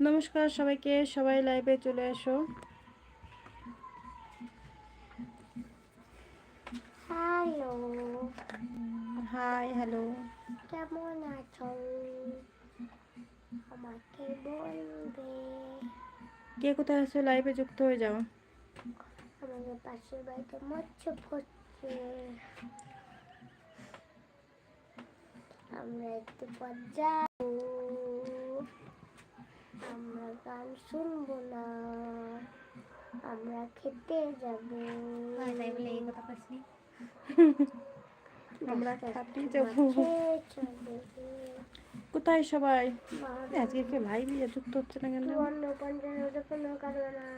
নমস্কার সবাইকে সবাই লাইভে চলে এসো। হ্যালো হাই হ্যালো কেমন আছো? আমাকে বলবে। কে কোথায় আছো? লাইভে যুক্ত হয়ে যাও। আমাদের পাশের বাড়িতে মৎস্য পড়ছে আমরা একটু পর যাব। আমরা গান শুনব না। আমরা খেতে যাব। আমরা দশটার খাতে সময় যাব। খেয়ে চলে কোথায় সবাই? বারো এ, আজকে কেউ লাইভে যুক্ত হচ্ছে না কেন? চুয়ান্ন পঞ্চান্ন কোনো কারণে না।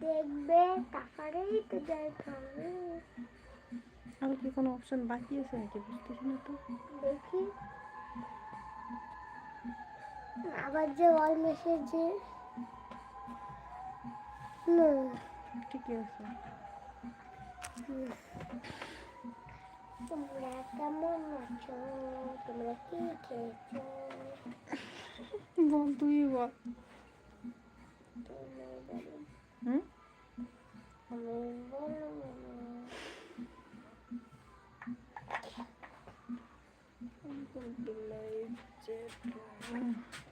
দেখবে টাকারেই তো যাইতে হবে আর কি কোনো অপশন বাকি আছে নাকি? বুঝতেছি না তো। দেখি। আবার যে অল মেসেজে না। ঠিকই আছে। তোমরা কেমন আছো? তোমরা কি খেয়েছো? বল তুই বল। হুম? আমি বলো কি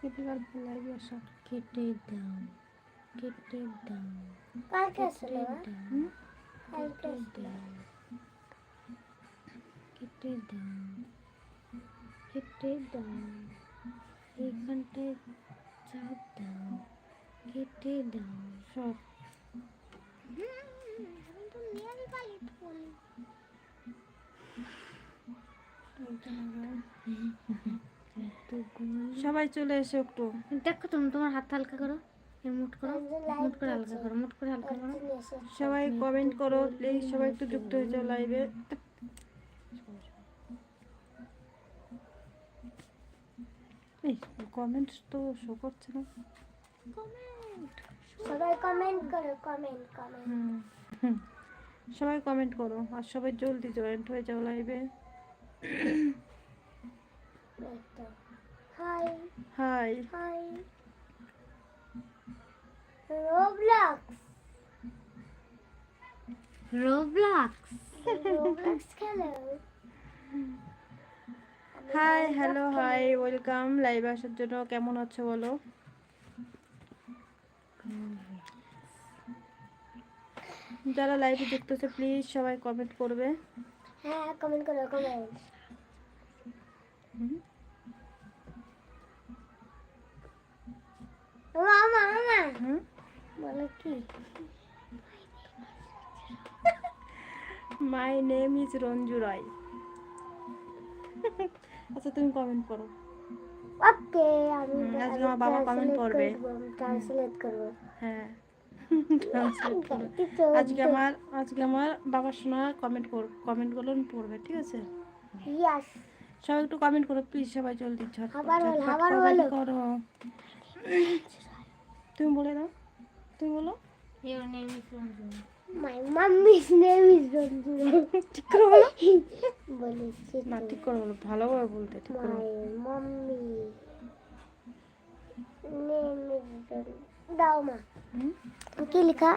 আজকে বিকাল লাইভে আসা কেটে দাও কেটে দাও আসলে কেটে দাও কেটে দাও কেটে দাও কেটে দাও এইখানটায় চাপ দাও কেটে দাও সব। এত গোল সবাই চলে এসো একটু। দেখো তুমি তোমার হাত হালকা করো। মুট করো মুট করে হালকা করো মুট করে হালকা করো। সবাই কমেন্ট করো প্লিজ সবাই একটু যুক্ত হয়ে যাও লাইভে এই কমেন্টস তো শো করছে না। সবাই কমেন্ট করো কমেন্ট কমেন্ট হুম হুম। সবাই কমেন্ট করো আর সবাই জলদি জয়েন্ট হয়ে যাও লাইভে hi hi hi Roblox Roblox Roblox খেলো হাই হ্যালো হাই ওয়েলকাম লাইভে আসার জন্য কেমন আছো বলো? যারা লাইভে আছে প্লিজ সবাই কমেন্ট করবে। হ্যাঁ কমেন্ট করো কমেন্ট মামা মামা। হুম? বলো কি? My name is Ranju Roy. আচ্ছা তুমি কমেন্ট করো। ওকে আমি আজকে আমার বাবা comment করবে। ট্রান্সলেট করব। হ্যাঁ। আজকে আমার আজকে আমার বাবার শোনা কমেন্ট কর কমেন্টগুলো পড়বে ঠিক আছে? ইয়াস সবাই একটু কমেন্ট করো প্লিজ সবাই জলদি ঝটপট আবার আবার। করো। তুমি বলে দাও। তুমি বলো। Your name is Ranjana my mummy's name is Ranjana ঠিক করে বলো। বলেছি না ঠিক করে বলো ভালোভাবে বলতে ঠিক করে মাই। মাম্মি নেম ইজ দাও মা। হুম? কি লেখা?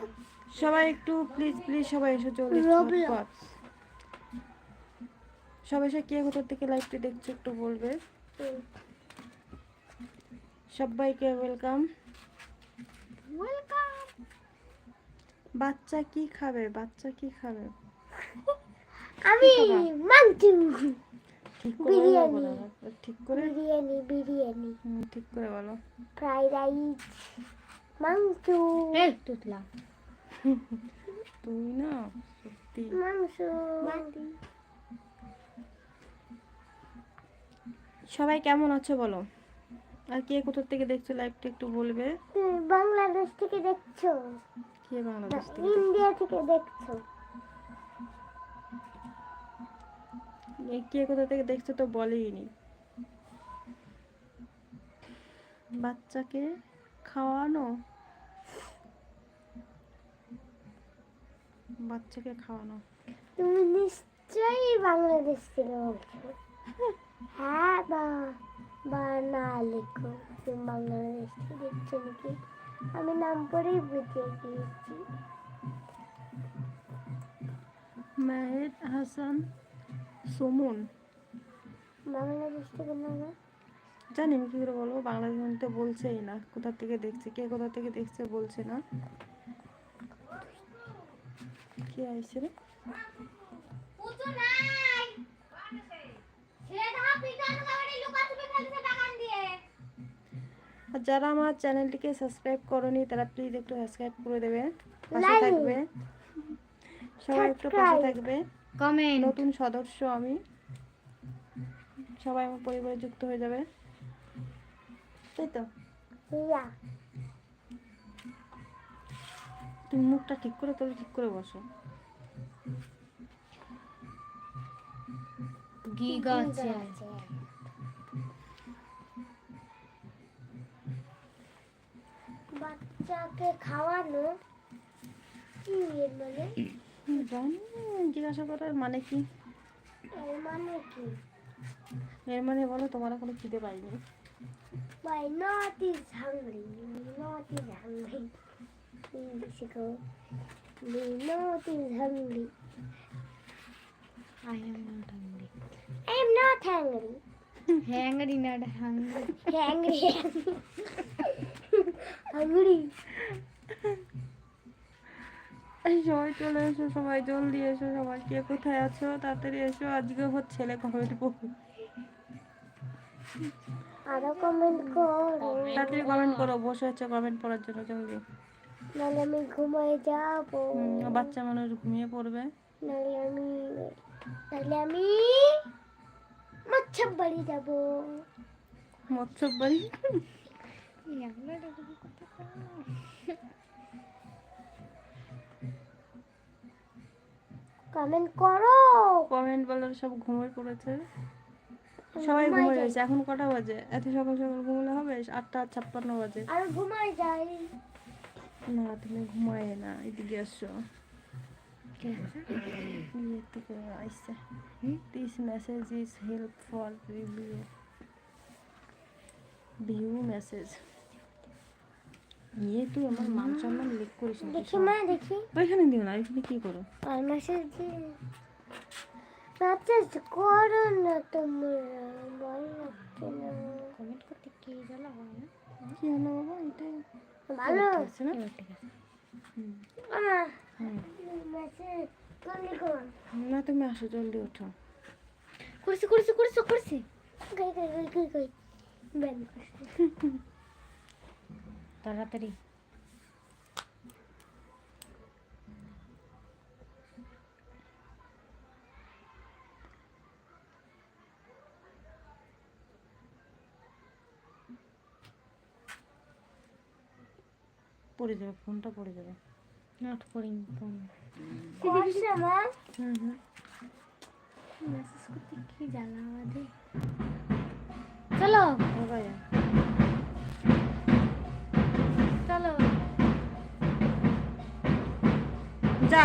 সবাই একটু প্লিজ প্লিজ সবাই এসে জলদি Roblox। সবাই এসে কে কোথা থেকে লাইভটি দেখছ একটু বলবে। সবাইকে ওয়েলকাম বাচ্চা কি খাবে? বাচ্চা কি খাবে? আমি করে বিরিয়ানি। ঠিক করে? বিরিয়ানি বিরিয়ানি। ঠিক করে বলো। ফ্রাইড রাইস মাংসু। এই তুতলা। তুই না সত্যি। মাংস। সবাই কেমন আছো বলো? আর কে কোথা থেকে দেখছ? লাইভটা একটু বলবে। তুমি বাংলাদেশ থেকে দেখছ? কে বাংলাদেশ থেকে ইন্ডিয়া থেকে দেখছ। কে কোথা থেকে দেখছ তো বলেইনি। বাচ্চাকে খাওয়ানো? বাচ্চাকে খাওয়ানো। তুমি নিশ্চয়ই বাংলাদেশ থেকে বলছো। হ্যাঁ বা বা না লেখো। তুমি বাংলাদেশ থেকে দেখছ নাকি? আমি নাম পরেই বুঝে গিয়েছি মাহেদ হাসান সুমন। বাংলাদেশ থেকে না না? জানি আমি কি করে বলব বাংলাদেশ তো বলছেই না। কোথা থেকে দেখছে কে কোথা থেকে দেখছে বলছে না। কে আইছে রে? আর যারা আমার চ্যানেলটিকে সাবস্ক্রাইব করনি তারা প্লিজ একটু সাবস্ক্রাইব করে দেবে পাশে থাকবে। সবাই একটু পাশে থাকবে। কমেন্ট নতুন সদস্য আমি। সবাই আমার পরিবারে যুক্ত হয়ে যাবে। তাই তো? ইয়া তুমি মুখটা ঠিক করে তোলে ঠিক করে বসো। ঘি গাছে বাচ্চাকে খাওয়ানো। কি মানে? জিজ্ঞাসা করার মানে কি? এর মানে কি? এর মানে বলো তোমার কোনো খিদে পাইনি। ভাই নাতি ঝাংড়ি নাতি ঝাংড়ি শিখো নাতি ঝাংড়ি I am not hungry I am not hungry hungry not hungry hungry hungry চলে এসো সবাই জলদি এসো সবাই কে কোথায় আছো? তাড়াতাড়ি এসো আজকে ওর ছেলে কমেন্ট করবে। আরও কমেন্ট করো। তাড়াতাড়ি কমেন্ট করো বসে আছে কমেন্ট পড়ার জন্য জলদি। নাহলে আমি ঘুমায় যাব। হুম, বাচ্চা মানুষ ঘুমিয়ে পড়বে। নাহলে আমি নাহলে আমি মাচ্ছা বাড়ি যাব। মৎস্য বাড়ি? কমেন্ট করো। কমেন্ট বলার সব ঘুমিয়ে পড়েছে। সবাই ঘুমিয়ে রয়েছে। এখন কটা বাজে? এত সকাল সকাল ঘুমলে হবে? আটটা ছাপ্পান্ন বাজে। আর ঘুমায় যাই না তুমি ঘুমায় না। এদিকে আসো। থেকে আসছে this message is help for review view message ইয়ে তুই আমার মান সম্মান লিক করিস দেখি মা দেখি। ওইখানে দিও না এখানে কি করো? আর মেসেজ মেসেজ করো না তোমরা ভালো লাগছে না। কমেন্ট করতে কি জ্বালা হয় না কি হলো বাবা এটাই। ভালো। আছে না? ঠিক আছে। না তুমি আসো জলদি ওঠো। করছি করছি করছি করছি। কই কই কই কই কই? বেন তাড়াতাড়ি। পড়ে যাবে ফোনটা পড়ে যাবে। নট করিং ফোন হুম হুম। মেসেজ করতে কি জ্বালা আমাদের চলো। যা।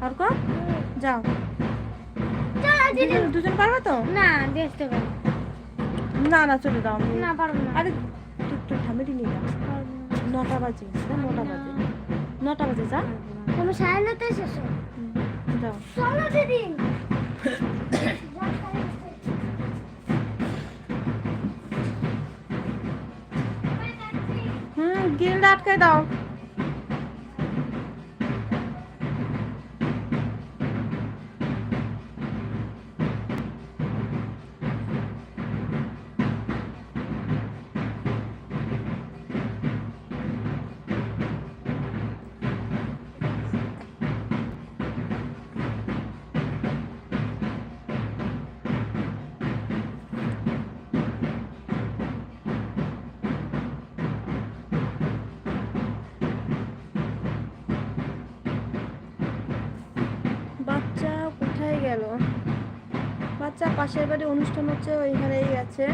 আর কো যাও। দুজন- দুজন পারবে তো? না দেখতে পারব না না চলে যাও। না পারব না। আরে তুই তুই ঠামেটি নিয়ে যা না, নটা বাজে নটা বাজে। নটা বাজে যা। তুমি সাড়ে নটা হুম, যাও। চলো দিদি। হুম গিলটা আটকে দাও। বাচ্চা পাশের বাড়ি অনুষ্ঠান হচ্ছে ওইখানেই গেছে।